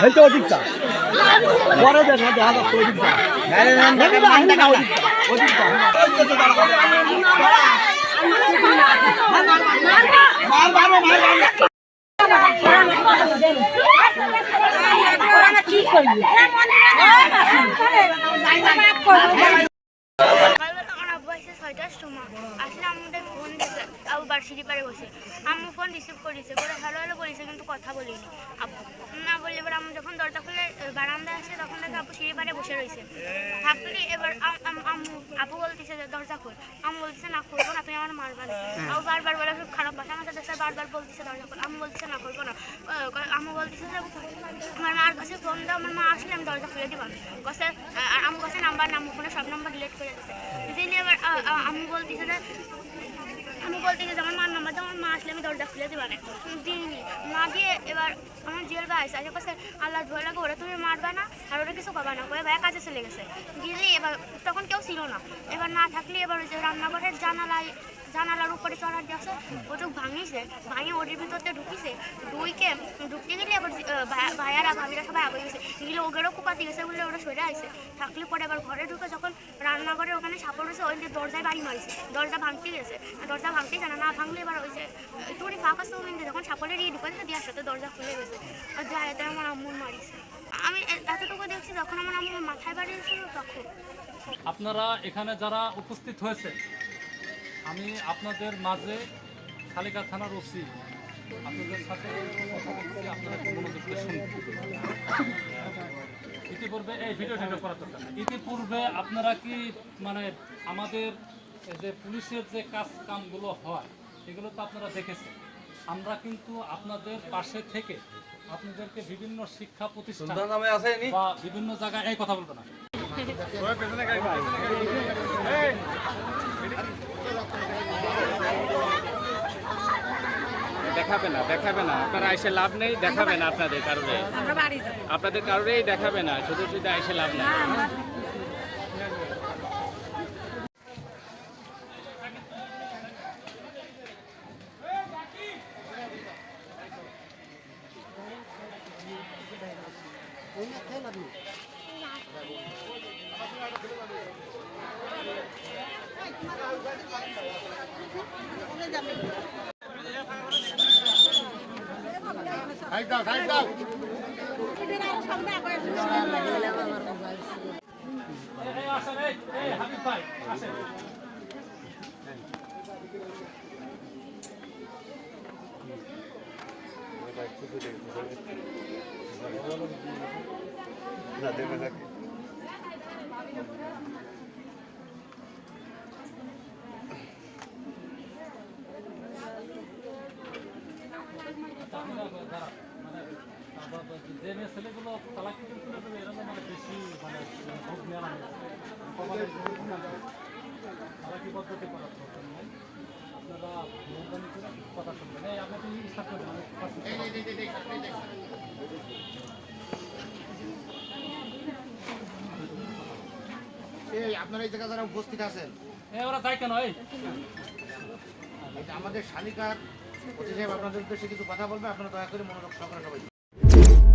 হেলতে অধিকটা দেখ না দেখা যাচ্ছে অধিকটা অধিকটা আব্বু এসে ছয়টার সময় আসলে ফোন দিছে আবু রিসিভ করেছে করে হ্যালো হ্যালো কথা বলিনি। আব্বু না বললে এবার আম্মু যখন দরজা খুলে আহ, বারান্দায় আসে তখন দেখে আব্বু সিঁড়ি পারে বসে রয়েছে। থাকলে এবার আম- আম- আম্মু আব্বু বলতেছে দরজা খোল। আম্মু বলতেছে না খুলবো না তুমি আমার মারবা না। আব্বু বারবার বলে খুব খারাপ ভাষা আমার সাথে বারবার বলতেছে দরজা খোল। আম্মু বলতেছে না খুলবো না। আম্মু বলতেছে যে আমার মার কাছে ফোন দাও আমার মা আসলে আমি দরজা খুলে দিবান কাছে আম্মু কাছে নাম্বার নাম্বার ফোনে সব নাম্বার ডিলিট করে দিচ্ছে দিলে এবার আ- আ- আম্মু বলতেছে যে আমি বলতে যে আমার মার নাম্বার আমার মা আসলে আমি দরজা খুলে দিবা না। দিইনি। না দিয়ে এবার আমার জেল ভাই আসে আজকে কাছে আল্লাহ ধরে লাগে ওরা তুমি মারবে না আর ওরা কিছু পাবা না। ওই ভাই কাজে চলে গেছে। গেলে এবার তখন কেউ ছিল না। এবার না থাকলে এবার ওই যে রান্নাঘরের জানালায় জানালার উপরে চড়ার দিয়েছে ওটা ভাঙিছে, ভাঙে ওটির ভিতরতে ঢুকিছে। ঢুইকে ঢুকতে গেলে ভাই- ভাইয়ারা, ভাবিরা সবাই আগে গেছে গেলে ওগেরও কুপাতে গেছে বলে ওরা সরে আসছে থাকলে পরে এবার ঘরে ঢুকে যখন রান্নাঘরে ওখানে সাপড় রয়েছে ওই যে দরজায় বাড়ি মারিছে। দরজা ভাঙতে গেছে। দরজা ভাঙতে জানা না ভাঙলে এবার ওই যে একটুখানি ফাঁকা আছে সৌমিন যখন সাপড়ের ইয়ে ঢুকে দিয়ে সাথে দরজা খুলে গেছে। আর যায় তাই আমার আম্মুর মারিছে। আমি এতটুকু দেখছি, যখন আমার আম্মুর মাথায় বাড়িয়েছিল, তখন। আপনারা এখানে যারা উপস্থিত হয়েছে আমি আপনাদের মাঝে শালিকা থানার ওসি আপনাদের সাথে আপনারা ইতিপূর্বে এই ভিডিও করার দরকার ইতিপূর্বে আপনারা কি মানে আমাদের যে পুলিশের যে কাজ কামগুলো হয় এগুলো তো আপনারা দেখেছেন আমরা কিন্তু আপনাদের পাশে থেকে আপনাদেরকে বিভিন্ন শিক্ষা প্রতিষ্ঠান বা বিভিন্ন জায়গায় এই কথা বলব না দেখাবে না দেখাবে না। আপনারা এসে লাভ নেই দেখাবে না আপনাদের কারণে আপনাদের কারণেই দেখাবে না শুধু শুধু এসে লাভ নেই। এই আসেন এই এই হাবিব ভাই আসেন যে মেয়ে ছেলেগুলো তালাক দিতে তুলে দেবে এরা তো মানে বেশি মানে তালাকি পদ্ধতি করার দরকার নেই আপনারা মেহরবানি করে কথা শুনবেন এই আপনাকে। এই আপনারা এই জায়গায় যারা উপস্থিত আছেন এই ওরা যাই কেন এই আমাদের শালিকার সাহেব আপনাদের উদ্দেশ্যে কিছু কথা বলবে? আপনারা দয়া করে মনোযোগ সহকারে সবাই